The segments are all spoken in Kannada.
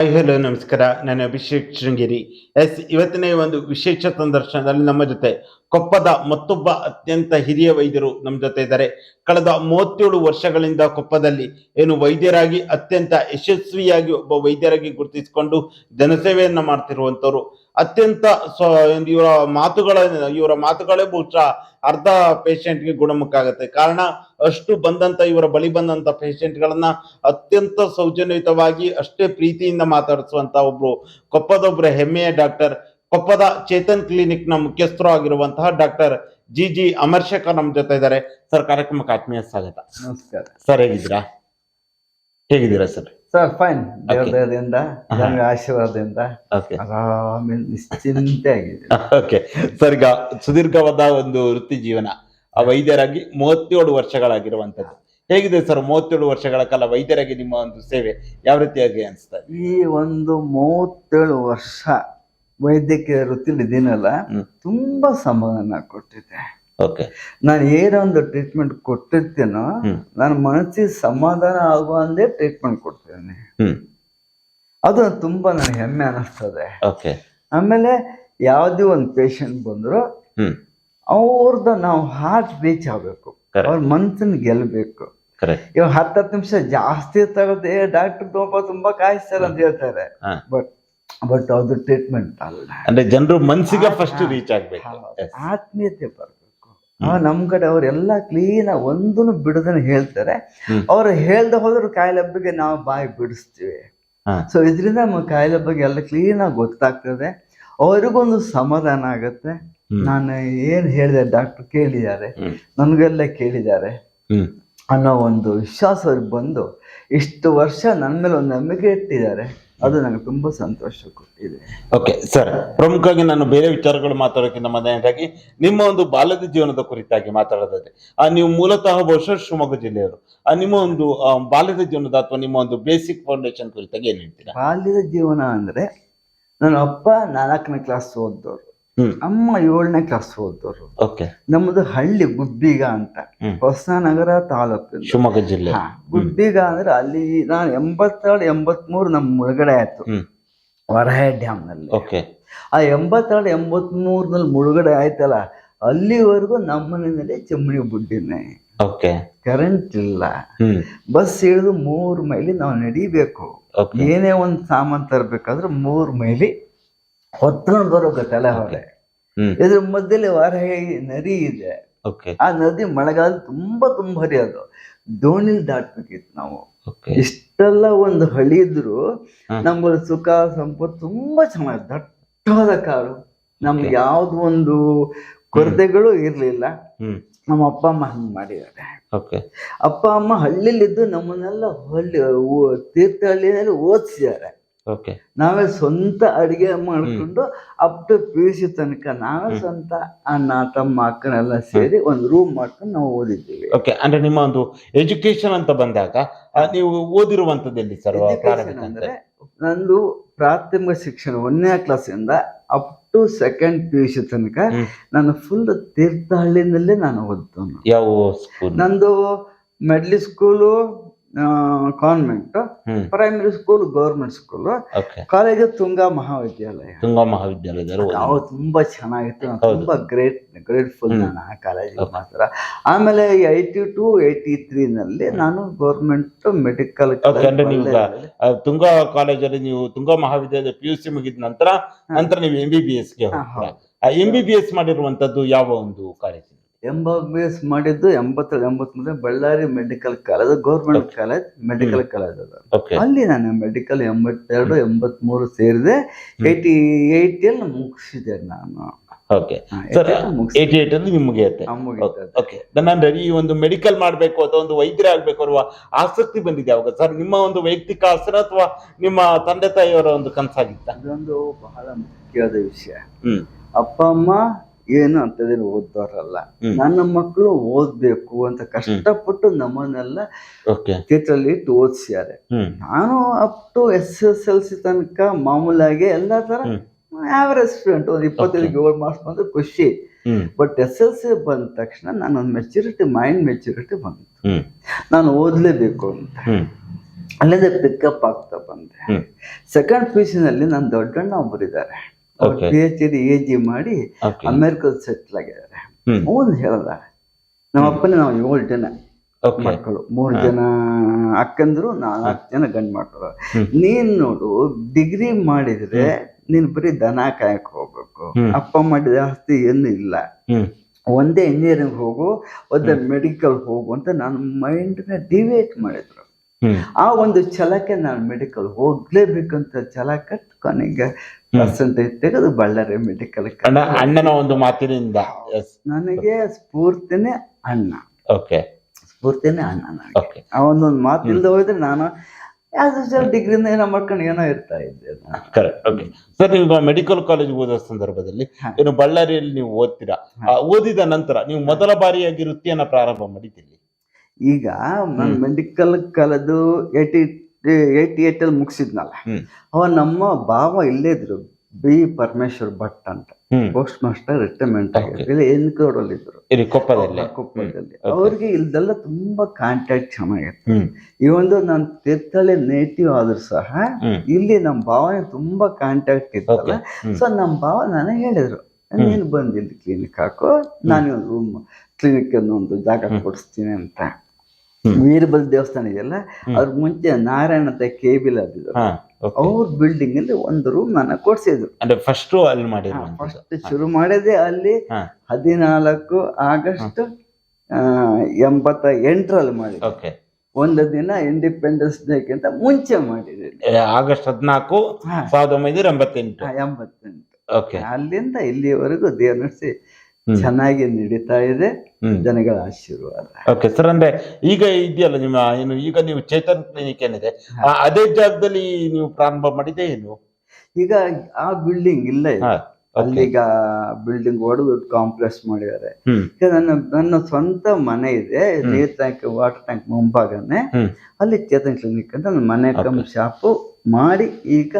ಹಲೋ ನಮಸ್ಕಾರ. ನಾನು ಅಭಿಷೇಕ್ ಶೃಂಗೇರಿ. ಎಸ್, ಇವತ್ತಿನ ಒಂದು ವಿಶೇಷ ಸಂದರ್ಶನದಲ್ಲಿ ನಮ್ಮ ಜೊತೆ ಕೊಪ್ಪದ ಮತ್ತೊಬ್ಬ ಅತ್ಯಂತ ಹಿರಿಯ ವೈದ್ಯರು ನಮ್ಮ ಜೊತೆ ಇದ್ದಾರೆ. ಕಳೆದ ಮೂವತ್ತೇಳು ವರ್ಷಗಳಿಂದ ಕೊಪ್ಪದಲ್ಲಿ ಏನು ವೈದ್ಯರಾಗಿ, ಅತ್ಯಂತ ಯಶಸ್ವಿಯಾಗಿ ಒಬ್ಬ ವೈದ್ಯರಾಗಿ ಗುರುತಿಸಿಕೊಂಡು ಜನಸೇವೆಯನ್ನ ಮಾಡ್ತಿರುವಂತವ್ರು ಅತ್ಯಂತ ಇವರ ಮಾತುಗಳ ಇವರ ಮಾತುಗಳೇ ಬಹುಶಃ ಅರ್ಧ ಪೇಷಂಟ್ಗೆ ಗುಣಮುಖ ಆಗುತ್ತೆ. ಕಾರಣ ಅಷ್ಟು ಬಂದಂತ ಇವರ ಬಳಿ ಬಂದಂತ ಪೇಷಂಟ್ಗಳನ್ನ ಅತ್ಯಂತ ಸೌಜನ್ಯಯುತವಾಗಿ ಅಷ್ಟೇ ಪ್ರೀತಿಯಿಂದ ಮಾತಾಡಿಸುವಂತ ಒಬ್ರು ಕೊಪ್ಪದೊಬ್ರು ಹೆಮ್ಮೆಯ ಡಾಕ್ಟರ್ ಕೊಪ್ಪದ ಚೇತನ್ ಕ್ಲಿನಿಕ್ನ ಮುಖ್ಯಸ್ಥರು ಆಗಿರುವಂತಹ doctor G G Amar Shekhar ನಮ್ಮ ಜೊತೆ ಇದ್ದಾರೆ. ಸರ್ ಕಾರ್ಯಕ್ರಮಕ್ಕೆ ಆತ್ಮೀಯ ಸ್ವಾಗತ. ನಮಸ್ಕಾರ. ಸರ್ ಹೇಗಿದ್ದೀರಾ? ಹೇಗಿದ್ದೀರಾ ಸರ್? ಸರ್ ಫೈನ್ ದೇವ್ರ. ದಯದಿಂದ ಜನರ ಆಶೀರ್ವಾದದಿಂದ ಓಕೆ ನಿಶ್ಚಿಂತೆ ಆಗಿದೆ ಓಕೆ ಸರ್ ಈಗ ಸುದೀರ್ಘವಾದ ಒಂದು ವೃತ್ತಿ ಜೀವನ. ಆ ವೈದ್ಯರಾಗಿ ಮೂವತ್ತೇಳು ವರ್ಷಗಳಾಗಿರುವಂತದ್ದು ಹೇಗಿದೆ ಸರ್ ಮೂವತ್ತೇಳು ವರ್ಷಗಳ ಕಾಲ ವೈದ್ಯರಾಗಿ ನಿಮ್ಮ ಒಂದು ಸೇವೆ ಯಾವ ರೀತಿಯಾಗಿ ಅನಿಸ್ತಾ ಇದೆ? ಈ ಒಂದು ಮೂವತ್ತೇಳು ವರ್ಷ ವೈದ್ಯಕೀಯ ವೃತ್ತಿಲಿ ಇದೀನಲ್ಲ. ತುಂಬಾ ಸಮಾಧಾನ ಕೊಟ್ಟಿದೆ. ಓಕೆ ನಾನು ಏನೊಂದು ಟ್ರೀಟ್ಮೆಂಟ್ ಕೊಟ್ಟಿರ್ತೇನೋ. ನನ್ನ ಮನಸ್ಸಿಗೆ ಸಮಾಧಾನ ಆಗುವಂದೇ ಟ್ರೀಟ್ಮೆಂಟ್ ಕೊಡ್ತೇನೆ. ಅದು ತುಂಬಾ ನನಗೆ ಹೆಮ್ಮೆ ಅನಿಸ್ತದೆ. ಆಮೇಲೆ ಯಾವುದೇ ಒಂದು ಪೇಷಂಟ್ ಬಂದ್ರು ಅವ್ರದ್ದು ನಾವು ಹಾರ್ಟ್ ರೀಚ್ ಆಗಬೇಕು. ಅವ್ರ ಮನ್ಸನ್ನ ಗೆಲ್ಬೇಕು ಕರೆಕ್ಟ್ ಇವಾಗ ಹತ್ತು ಹತ್ತು ನಿಮಿಷ ಜಾಸ್ತಿ ತಗೊಳ್ದೆ ಡಾಕ್ಟರ್ ತುಂಬಾ ತುಂಬಾ ಕಾಯಿಸ್ತಾರೆ ಅಂತ ಹೇಳ್ತಾರೆ ಬಟ್ ಬಟ್ ಅದು ಟ್ರೀಟ್ಮೆಂಟ್ ಅಲ್ಲ. ಅಂದ್ರೆ ಜನರು ಮನ್ಸಿಗೆ ಫಸ್ಟ್ ರೀಚ್ ಆಗ್ಬೇಕು. ಆತ್ಮೀಯತೆ ಬರ್ಬೇಕು. ಆ ನಮ್ ಕಡೆ ಅವರೆಲ್ಲ ಕ್ಲೀನ್ ಒಂದನ್ನು ಬಿಡದನ್ನ ಹೇಳ್ತಾರೆ. ಅವ್ರು ಹೇಳ್ದ ಹೋದ್ರ ಕಾಯಿಲೆ ಬಗ್ಗೆ ನಾವು ಬಾಯಿ ಬಿಡಿಸ್ತೀವಿ. ಸೊ ಇದರಿಂದ ನಮ್ಮ ಕಾಯಿಲೆ ಬಗ್ಗೆ ಎಲ್ಲ ಕ್ಲೀನ್ ಆಗಿ ಗೊತ್ತಾಗ್ತದೆ. ಅವ್ರಿಗೊಂದು ಸಮಾಧಾನ ಆಗುತ್ತೆ. ನಾನು ಏನ್ ಹೇಳಿದೆ ಡಾಕ್ಟರ್ ಕೇಳಿದ್ದಾರೆ. ನನಗೆಲ್ಲ ನನ್ಗೆಲ್ಲ ಕೇಳಿದ್ದಾರೆ. ಅನ್ನೋ ಒಂದು ವಿಶ್ವಾಸ ಅವ್ರಿಗೆ ಬಂದು ಇಷ್ಟು ವರ್ಷ ನನ್ನ ಮೇಲೆ ಒಂದು ನಂಬಿಕೆ ಇಟ್ಟಿದ್ದಾರೆ. ಅದು ನನಗೆ ತುಂಬಾ ಸಂತೋಷ ಕೊಟ್ಟಿದೆ ಓಕೆ ಸರ್ ಪ್ರಮುಖವಾಗಿ ನಾನು ಬೇರೆ ವಿಚಾರಗಳು ಮಾತಾಡೋಕ್ಕಿಂತ ಮೊದಲನೇದಾಗಿ ನಿಮ್ಮ ಒಂದು ಬಾಲ್ಯದ ಜೀವನದ ಕುರಿತಾಗಿ ಮಾತಾಡೋದಾದ್ರೆ ಆ ನೀವು ಮೂಲತಃ ಬಹುಶಃ ಶಿವಮೊಗ್ಗ ಜಿಲ್ಲೆಯವರು ಆ ನಿಮ್ಮ ಒಂದು ಬಾಲ್ಯದ ಜೀವನದ ಅಥವಾ ನಿಮ್ಮ ಒಂದು ಬೇಸಿಕ್ ಫೌಂಡೇಶನ್ ಕುರಿತಾಗಿ ಏನ್ ಹೇಳ್ತೀರಾ? ಬಾಲ್ಯದ ಜೀವನ ಅಂದ್ರೆ ನನ್ನ ಅಪ್ಪ ನಾಲ್ಕನೇ ಕ್ಲಾಸ್ ಓದ್ದವ್ರು. ಅಮ್ಮ ಏಳನೇ ಕ್ಲಾಸ್ ಓದೋರು ಓಕೆ ನಮ್ಮದು ಹಳ್ಳಿ ಗುಬ್ಬಿಗ ಅಂತ. ಹೊಸ ಹೊಸನಗರ ತಾಲೂಕು ಶಿವಮೊಗ್ಗ ಜಿಲ್ಲೆ. ಗುಬ್ಬಿಗ ಅಂದ್ರೆ ಅಲ್ಲಿ ನಾನು ಎಂಬತ್ತೆರಡು ಎಂಬತ್ಮೂರು ನಮ್ಮ ಮುಳುಗಡೆ ಆಯ್ತು. ವರಹೆ ಡ್ಯಾಮ್ನಲ್ಲಿ ಓಕೆ ಆ ಎಂಬತ್ತೆರಡು ನಲ್ಲಿ ಮುಳುಗಡೆ ಆಯ್ತಲ್ಲ ಅಲ್ಲಿವರೆಗೂ ನಮ್ಮ ಮನೆಯಲ್ಲಿ ಚಿಮ್ಮಣಿ ಬುಡ್ಡಿನೇ ಓಕೆ ಕರೆಂಟ್ ಇಲ್ಲ. ಬಸ್ ಇಳಿದು ಮೂರು ಮೈಲಿ ನಾವು ನಡಿಬೇಕು. ಏನೇ ಒಂದು ಸಾಮಾನು ತರಬೇಕಾದ್ರೆ ಮೂರು ಮೈಲಿ ಹೊತ್ಕೊಂಡು ಬರೋಕೆ ತಲೆ ಹೊರೆ ಇದ್ರ ಮಧ್ಯದಲ್ಲಿ ಹೊರಗೆ ನದಿ ಇದೆ. ಆ ನದಿ ಮಳೆಗಾಲ ತುಂಬಾ ತುಂಬಾ ಹರಿಯೋದು. ದೋಣಿಲಿ ದಾಟ್ಬೇಕಿತ್ತು ನಾವು. ಇಷ್ಟೆಲ್ಲ ಒಂದು ಹಳಿ ಇದ್ರು. ನಮ್ಮಲ್ಲಿ ಸುಖ ಸಂಪತ್ತು ತುಂಬಾ ಚೆನ್ನಾಗಿ ದಟ್ಟವಾದ ಕಾರು ನಮ್ಗೆ ಯಾವ್ದು ಒಂದು ಕೊರತೆಗಳು ಇರ್ಲಿಲ್ಲ. ನಮ್ಮ ಅಪ್ಪ ಅಮ್ಮ ಹಂಗ್ ಮಾಡಿದ್ದಾರೆ. ಅಪ್ಪ ಅಮ್ಮ ಹಳ್ಳಿಲಿದ್ದು ನಮ್ಮನ್ನೆಲ್ಲ ಹಳ್ಳಿ ತೀರ್ಥಹಳ್ಳಿಯಲ್ಲಿ ಓದಿಸಿದ್ದಾರೆ. ನಾವೇ ಸ್ವಂತ ಅಡಿಗೆ ಮಾಡ್ಕೊಂಡು up to P U C ತನಕ ನಾವೇ ಸ್ವಂತ ಅಣ್ಣ ತಮ್ಮ ಅಕ್ಕನೆಲ್ಲ ಸೇರಿ ಒಂದು ರೂಮ್ ಮಾಡ್ಕೊಂಡು ನಾವು ಓದಿದ್ದೀವಿ. ಓಕೆ ಅಂದ್ರೆ ನಿಮ್ಮ ಒಂದು ಎಜುಕೇಶನ್ ಅಂತ ಬಂದಾಗ ನೀವು ಓದಿರುವಂತದ್ದು ಎಲ್ಲಿ ಸರ್ ಅಂದ್ರೆ ನಂದು ಪ್ರಾಥಮಿಕ ಶಿಕ್ಷಣ ಒಂದನೇ ಕ್ಲಾಸಿಂದ up to second P U C ತನಕ ನಾನು ಫುಲ್ ತೀರ್ಥಹಳ್ಳಿನಲ್ಲೇ ನಾನು ಓದ್ದವನು ಯಾವ ಸ್ಕೂಲ್ ನಂದು Medley school convent primary school government school college Tunga ಮಹಾವಿದ್ಯಾಲಯ. ತುಂಗಾ ಮಹಾವಿದ್ಯಾಲಯ ನಾವು ತುಂಬಾ ಚೆನ್ನಾಗಿತ್ತು. ತುಂಬಾ ಗ್ರೇಟ್ ಗ್ರೇಟ್ಫುಲ್. ನಾನು ಆ ಕಾಲೇಜಿಗೆ ಮಾತ್ರ. ಆಮೇಲೆ ಏಯ್ಟಿ ಟು ಏಯ್ಟಿ ತ್ರೀ ನಲ್ಲಿ ನಾನು ಗೌರ್ಮೆಂಟ್ ಮೆಡಿಕಲ್ ತುಂಗಾ ಕಾಲೇಜಲ್ಲಿ ನೀವು ತುಂಗಾ ಮಹಾವಿದ್ಯಾಲಯ ಪಿ ಯು ಸಿ ಮುಗಿದ ನಂತರ ನಂತರ ನೀವು ಎಂ ಬಿ ಬಿ ಎಸ್ಗೆ ಎಂ ಬಿ ಬಿ ಎಸ್ ಮಾಡಿರುವಂತದ್ದು ಯಾವ ಒಂದು ಕಾಲೇಜ್ ಎಂಬಸ್ ಮಾಡಿದ್ದು ಎಂಬತ್ತೇಳು ಎಂಬತ್ಮೂರು Bellary medical college government college medical college ಅದ. ಅಲ್ಲಿ ನಾನು ಮೆಡಿಕಲ್ ಎಂಬತ್ತೆರಡು ಎಂಬತ್ಮೂರು ಸೇರಿದೆ. ಏಯ್ಟಿ ಏಯ್ಟಿಯಲ್ಲಿ ಮುಗಿಸಿದೆ ನಾನು. ಓಕೆ ಸರ್ 88 ಅಲ್ಲಿ. ನಾನು ಏಟ್ ಅಲ್ಲಿ ನಿಮ್ಗೆ ಓಕೆ ಅಂದ್ರೆ ಈ ಒಂದು ಮೆಡಿಕಲ್ ಮಾಡ್ಬೇಕು ಅಥವಾ ಒಂದು ವೈದ್ಯರ ಆಗ್ಬೇಕು ಅನ್ನುವ ಆಸಕ್ತಿ ಬಂದಿದೆ ಅವಾಗ. ಸರ್ ನಿಮ್ಮ ಒಂದು ವೈಯಕ್ತಿಕ ಆಸರ ಅಥವಾ ನಿಮ್ಮ ತಂದೆ ತಾಯಿಯವರ ಒಂದು ಕನಸಾಗಿತ್ತ? ಅದೊಂದು ಬಹಳ ಮುಖ್ಯವಾದ ವಿಷಯ. ಹ್ಮ್. ಅಪ್ಪ ಅಮ್ಮ ಏನು ಅಂತದೇನು ಓದ್ದವರಲ್ಲ. ನನ್ನ ಮಕ್ಕಳು ಓದ್ಬೇಕು ಅಂತ ಕಷ್ಟಪಟ್ಟು ನಮ್ಮನ್ನೆಲ್ಲ ತೀರ್ಥಲ್ಲಿ ಇಟ್ಟು ಓದಿಸ್ಯಾರೆ. ನಾನು up to S S L C ತನಕ ಮಾಮೂಲಾಗಿ ಎಲ್ಲ ತರ. ಆವರೇಜ್ ಸ್ಟೂಡೆಂಟ್ ಒಂದು ಇಪ್ಪತ್ತೈದು ಏಳು ಮಾರ್ಕ್ಸ್ ಬಂದ್ರೆ ಖುಷಿ. ಬಟ್ ಎಸ್ ಎಲ್ ಸಿ ಬಂದ ತಕ್ಷಣ ನಾನೊಂದು ಮೆಚುರಿಟಿ ಮೈಂಡ್ ಮೆಚುರಿಟಿ ಬಂತು. ನಾನು ಓದ್ಲೇಬೇಕು ಅಂತ. ಅಲ್ಲದೆ ಪಿಕಪ್ ಆಗ್ತಾ ಬಂದೆ. ಸೆಕೆಂಡ್ ಪಿ ನಲ್ಲಿ ನನ್ನ ದೊಡ್ಡಣ್ಣ ಒಬ್ಬರಿದ್ದಾರೆ ಅವ್ರು. P H D A G ಮಾಡಿ ಅಮೆರಿಕದ ಸೆಟ್ಲ್ ಆಗಿದ್ದಾರೆ. ಅವನು ಹೇಳ್ದ ನಮ್ಮ ಅಪ್ಪನ ನಾವು ಏಳು ಜನ ಮಕ್ಕಳು. ಮೂರು ಜನ ಅಕ್ಕಂದ್ರು ನಾಲ್ಕು ಜನ ಗಂಡು ಮಕ್ಕಳು. ನೀನ್ ನೋಡು ಡಿಗ್ರಿ ಮಾಡಿದ್ರೆ ನೀನ್ ಬರೀ ದನ ಕಾಯಕ್ ಹೋಗ್ಬೇಕು. ಅಪ್ಪ ಮಾಡಿದ ಆಸ್ತಿ ಏನು ಇಲ್ಲ. ಒಂದೇ ಇಂಜಿನಿಯರಿಂಗ್ ಹೋಗು ಒಂದೇ ಮೆಡಿಕಲ್ ಹೋಗು ಅಂತ ನನ್ನ ಮೈಂಡ್ನ ಡಿವೇಟ್ ಮಾಡಿದ್ರು. ಆ ಒಂದು ಛಲಕ್ಕೆ ನಾನು ಮೆಡಿಕಲ್ ಹೋಗ್ಲೇಬೇಕಂತ ಛಲ ಕಟ್ಟು ಕೊನೆಗೆ ಪರ್ಸೆಂಟೇಜ್ ತೆಗೆದು ಬಳ್ಳಾರಿ ಮೆಡಿಕಲ್ ಅಣ್ಣ ಅಣ್ಣನ ಒಂದು ಮಾತಿನಿಂದ. ನನಗೆ ಸ್ಫೂರ್ತಿನೇ ಅಣ್ಣ. ಓಕೆ ಸ್ಫೂರ್ತಿನೇ ಅಣ್ಣ ನನಗೆ. ಓಕೆ ಆ ಒಂದೊಂದು ಮಾತಿಲ್ದ ಹೋದ್ರೆ ನಾನು ಯಾವ್ದು ಡಿಗ್ರಿಯಿಂದ ಏನೋ ಮಾಡ್ಕೊಂಡು ಏನೋ ಇರ್ತಾ ಇದ್ದೆ ಕರೆಕ್ಟ್ ಓಕೆ ಸರ್ ನೀವು ಮೆಡಿಕಲ್ ಕಾಲೇಜ್ ಓದೋ ಸಂದರ್ಭದಲ್ಲಿ ಏನು ಬಳ್ಳಾರಿಯಲ್ಲಿ ನೀವು ಓದ್ತೀರಾ? ಓದಿದ ನಂತರ ನೀವು ಮೊದಲ ಬಾರಿಯಾಗಿ ವೃತ್ತಿಯನ್ನ ಪ್ರಾರಂಭ ಮಾಡಿದ್ದೀರಿ ಈಗ ನಾನು ಮೆಡಿಕಲ್ ಕಲದು ಏಟಿ ಏಟಿ ಏಟ್ ಅಲ್ಲಿ ಮುಗಿಸಿದ್ನಲ್ಲ ಅವ ನಮ್ಮ ಭಾವ ಇಲ್ಲೇ ಇದ್ರು ಬಿ ಪರಮೇಶ್ವರ್ ಭಟ್ ಅಂತ. ಪೋಸ್ಟ್ ಮಾಸ್ಟರ್ ರಿಟೈರ್ಮೆಂಟ್ ಆಗಿದ್ರು. ಎನ್ಕೋಡಲ್ಲಿ ಇದ್ರು. ಇಲ್ಲಿ ಕೊಪ್ಪದಲ್ಲಿ. ಅವ್ರಿಗೆ ಇಲ್ದೆಲ್ಲ ತುಂಬಾ ಕಾಂಟ್ಯಾಕ್ಟ್ ಚೆನ್ನಾಗಿತ್ತು. ಈ ಒಂದು ನಾನು ತೀರ್ಥಹಳ್ಳಿ ನೇಟಿವ್ ಆದ್ರೂ ಸಹ ಇಲ್ಲಿ ನಮ್ಮ ಭಾವನೆ ತುಂಬಾ ಕಾಂಟ್ಯಾಕ್ಟ್ ಇತ್ತಲ್ಲ. ಸೊ ನಮ್ಮ ಭಾವ ನನಗೆ ಹೇಳಿದ್ರು. ನೀನು ಬಂದಿಲ್ಲ ಕ್ಲಿನಿಕ್ ಹಾಕು ನಾನು ಒಂದು ರೂಮ್ ಕ್ಲಿನಿಕ್ ಒಂದು ಜಾಗ ಕೊಡಿಸ್ತೀನಿ ಅಂತ. ವೀರಬಲ್ ದೇವಸ್ಥಾನ ಇದೆಯಲ್ಲ? ಅದ್ರ ಮುಂಚೆ ನಾರಾಯಣ ಅಂತ ಕೇಬಿಲ್ ಅದಿದ್ರು ಅವ್ರ ಬಿಲ್ಡಿಂಗ್ ಅಲ್ಲಿ ಒಂದು ರೂಮ್ ನನ್ನ ಕೊಡ್ಸಿದ್ರು. ಅಂದ್ರೆ ಫಸ್ಟ್ ಅಲ್ಲಿ ಮಾಡಿದ್ರು ಫಸ್ಟ್ ಶುರು ಮಾಡಿದೆ ಅಲ್ಲಿ ಹದಿನಾಲ್ಕು ಆಗಸ್ಟ್ ಎಂಬತ್ತ ಎಂಟರಲ್ಲಿ ಮಾಡಿ ಓಕೆ ಒಂದು ದಿನ ಇಂಡಿಪೆಂಡೆನ್ಸ್ ಡೇ ಕಿಂತ ಮುಂಚೆ ಮಾಡಿದ್ದೀನಿ ಆಗಸ್ಟ್ ಹದಿನಾಲ್ಕು. ಸಾವಿರದ ಒಂಬೈನೂರ ಎಂಬತ್ತೆಂಟು. ಎಂಬತ್ತೆಂಟು. ಅಲ್ಲಿಂದ ಇಲ್ಲಿವರೆಗೂ ಹ್ಮ್. ಚೆನ್ನಾಗಿ ನಡೀತಾ ಇದೆ. ಜನಗಳ ಆಶೀರ್ವಾದ. ಓಕೆ ಸರ್ ಅಂದ್ರೆ ಈಗ ಇದೆಯಲ್ಲ ನಿಮ್ಮ ಏನು ಈಗ ನೀವು ಚೇತನ್ ಕ್ಲಿನಿಕ್ ಏನಿದೆ ಅದೇ ಜಾಗದಲ್ಲಿ ನೀವು ಪ್ರಾರಂಭ ಮಾಡಿದೆ ಏನು? ಈಗ ಆ ಬಿಲ್ಡಿಂಗ್ ಇಲ್ಲ ಅಲ್ಲಿಗ ಬಿಲ್ಡಿಂಗ್ ಹೊಡೆದು ಕಾಂಪ್ಲೆಕ್ಸ್ ಮಾಡಿದ್ದಾರೆ. ಈಗ ನನ್ನ ನನ್ನ ಸ್ವಂತ ಮನೆ ಇದೆ ನೀರ್ ಟ್ಯಾಂಕ್ ವಾಟರ್ ಟ್ಯಾಂಕ್ ಮುಂಭಾಗನೆ. ಅಲ್ಲಿ ಚೇತನ್ ಕ್ಲಿನಿಕ್ ಅಂತ ನನ್ನ ಮನೆ ಕಮ್ ಶಾಪು ಮಾಡಿ ಈಗ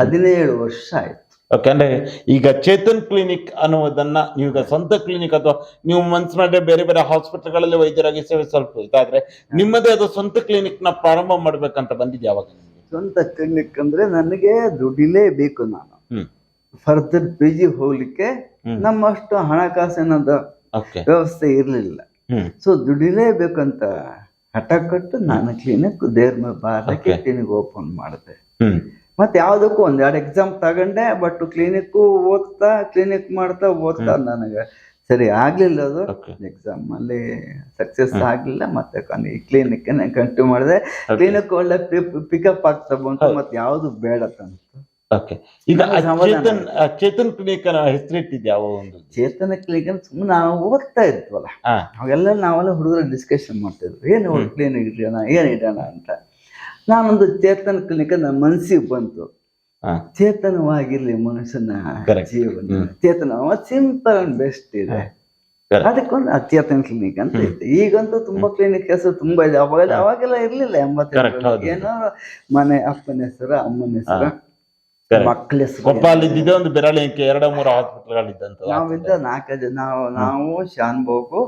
ಹದಿನೇಳು ವರ್ಷ ಆಯ್ತು. ಓಕೆ ಅಂದ್ರೆ ಈಗ ಚೇತನ್ ಕ್ಲಿನಿಕ್ ಅನ್ನುವುದನ್ನ ನೀವು ಈಗ ಸ್ವಂತ ಕ್ಲಿನಿಕ್ ಅಥವಾ ನೀವು ಮನ್ಸು ಮಾಡಿದ್ರೆ ಬೇರೆ ಬೇರೆ ಹಾಸ್ಪಿಟಲ್ಗಳಲ್ಲಿ ವೈದ್ಯರಾಗಿ ಸೇವೆ ಸ್ವಲ್ಪ ಇದಾದ್ರೆ ನಿಮ್ಮದೇ ಅದು ಸ್ವಂತ ಕ್ಲಿನಿಕ್ನ ಪ್ರಾರಂಭ ಮಾಡ್ಬೇಕಂತ ಬಂದಿದ್ದೆ ಯಾವಾಗ ಸ್ವಂತ ಕ್ಲಿನಿಕ್ ಅಂದ್ರೆ ನನಗೆ ದುಡಿಲೇಬೇಕು ನಾನು. ಫರ್ದರ್ ಪಿ ಜಿ ಹೋಗ್ಲಿಕ್ಕೆ. ನಮ್ಮಷ್ಟು ಹಣಕಾಸಿನ ವ್ಯವಸ್ಥೆ ಇರಲಿಲ್ಲ. ಸೊ ದುಡಿಲೇಬೇಕಂತ ಹಠ ಕಟ್ಟು ನಾನು ಕ್ಲಿನಿಕ್ ದೇವ್ರ ಮೇಲೆ ಬಾರಕ್ಕೆ. ಕ್ಲಿನಿಕ್ ಓಪನ್ ಮಾಡಿದೆ. ಮತ್ತೆ ಯಾವ್ದಕ್ಕೂ ಒಂದ್ ಎರಡು ಎಕ್ಸಾಮ್ ತಗೊಂಡೆ ಬಟ್ ಕ್ಲಿನಿಕ್ ಓದ್ತಾ ಕ್ಲಿನಿಕ್ ಮಾಡ್ತಾ ಓದ್ತಾ ನನಗೆ ಸರಿ ಆಗ್ಲಿಲ್ಲ ಅದು. ಎಕ್ಸಾಮ್ ಅಲ್ಲಿ ಸಕ್ಸಸ್ ಆಗ್ಲಿಲ್ಲ ಮತ್ತೆ ಈ ಕ್ಲಿನಿಕ್ ಕಂಟಿನ್ಯೂ ಮಾಡಿದೆ. ಕ್ಲಿನಿಕ್ ಒಳ್ಳೆ ಪಿಕಪ್ ಆಗ್ತಾ ಬಂತು ಮತ್ತೆ ಯಾವ್ದು ಬೇಡ ತಂತು ಈಗ ಚೇತನ್ ಚೇತನ್ ಕ್ಲಿನಿಕ್ ಹೆಸರಿಟ್ಟಿದ್ದು ಯಾವ ಒಂದು? ಚೇತನ ಕ್ಲಿನಿಕ್ ಸುಮ್ಮನೆ ನಾವು ಓದ್ತಾ ಇದ್ವಲ್ಲ. ಹಾ. ಅವೆಲ್ಲ ನಾವೆಲ್ಲ ಹುಡುಗರು ಡಿಸ್ಕಷನ್ ಮಾಡ್ತಿದ್ವಿ ಏನು ಕ್ಲಿನಿಕ್ ಇಡೋಣ ಏನ್ ಇಡೋಣ ಅಂತ. ನಾನೊಂದು ಚೇತನ ಕ್ಲಿನಿಕ್ ನನ್ನ ಮನಸ್ಸಿಗೆ ಬಂತು. ಚೇತನವಾಗಿರ್ಲಿ ಮನುಷ್ಯನ. ಜೀವನ. ಚೇತನ ಸಿಂಪಲ್ ಅಂಡ್ ಬೆಸ್ಟ್ ಇದೆ. ಅದಕ್ಕೊಂದು ಅತ್ಯತನ ಕ್ಲಿನಿಕ್ ಅಂತ ಇತ್ತು. ಈಗಂತೂ ತುಂಬಾ ಕ್ಲಿನಿಕ್ ಹೆಸರು ತುಂಬಾ ಇದೆ. ಅವಾಗೆಲ್ಲ ಅವಾಗೆಲ್ಲ ಇರ್ಲಿಲ್ಲ ಎಂಬತ್ತೆರಡು ಏನೋ ಮನೆ ಅಪ್ಪನ ಹೆಸರು ಅಮ್ಮನ ಹೆಸರು. ಮಕ್ಕಳ ಅಲ್ಲಿದ್ದಿದೆ ಒಂದು ಬೆರಳಿಕೆ ಎರಡು ಮೂರು ಹಾಸ್ಪಿಟಲ್ಗಳಿದ್ದಂತ ನಾವಿದ್ದ ನಾಲ್ಕು ಜನ ನಾವು ನಾವು ಶಾನ್ ಬಾಬು